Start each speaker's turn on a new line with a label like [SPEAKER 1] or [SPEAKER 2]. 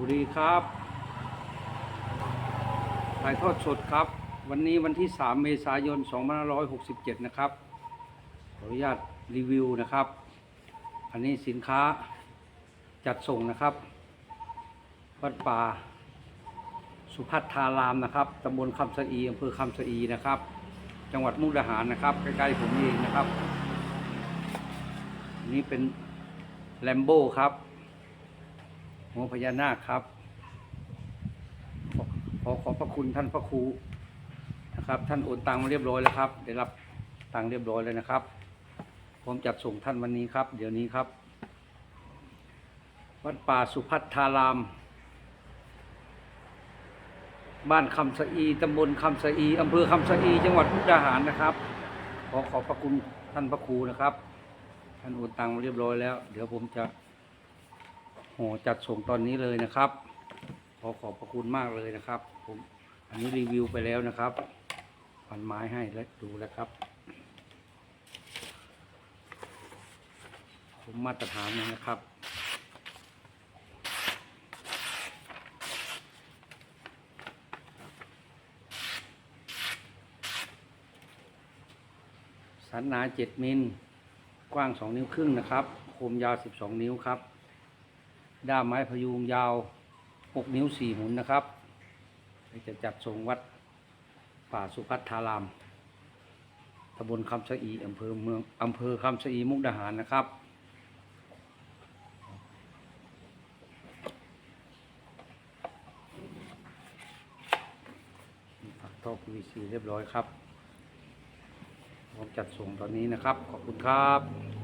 [SPEAKER 1] วัสดีครับถ่ายทอดสดครับ วันนี้วันที่ 3 เมษายน 2567 นะครับ ขออนุญาตรีวิวนะครับ อันนี้สินค้าจัดส่งนะครับ วัดป่าสุพัฒทารามนะครับตำบลคำสะอีอำเภอคำสะอีนะครับ จังหวัดมุกดาหารนะครับ ใกล้ๆผมเองนะครับนนี้เป็นแลมโบ้ครับ หัวพญานาคครับ ขอขอบพระคุณท่านพระครูนะครับ ท่านโอนตังมาเรียบร้อยแล้วครับ ได้รับตังเรียบร้อยเลยนะครับ ผมจัดส่งท่านวันนี้ครับ เดี๋ยวนี้ครับ วัดป่าสุพัฒทาราม บ้านคำสะอีตำบลคำสะอีอำเภอคำสะอี จังหวัดมุกดาหารนะครับ ขอขอบพระคุณท่านพระครูนะครับ ท่านโอนตังมาเรียบร้อยแล้ว เดี๋ยวผมจะ โหจัดส่งตอนนี้เลยนะครับ ขอขอบพระคุณมากเลยนะครับ ผมอันนี้รีวิวไปแล้วนะครับพันไม้ให้และดูแล้วครับ ผมมาตรฐานนะครับสันหนาเจ็ดมิล กว้างสองนิ้วครึ่งนะครับ โคมยาวสิบสองนิ้วครับ ด้ามไม้พยุงยาว 6 นิ้ว 4 หุนนะครับ จะจัดทรงวัดป่าสุพัฒทารามตำบลคำสะอีอำเภอเมืองอำเภอคำสะอีมุกดาหารนะครับ ปักท่อ PVC เรียบร้อยครับพร้อมจัดส่งตอนนี้นะครับ ขอบคุณครับ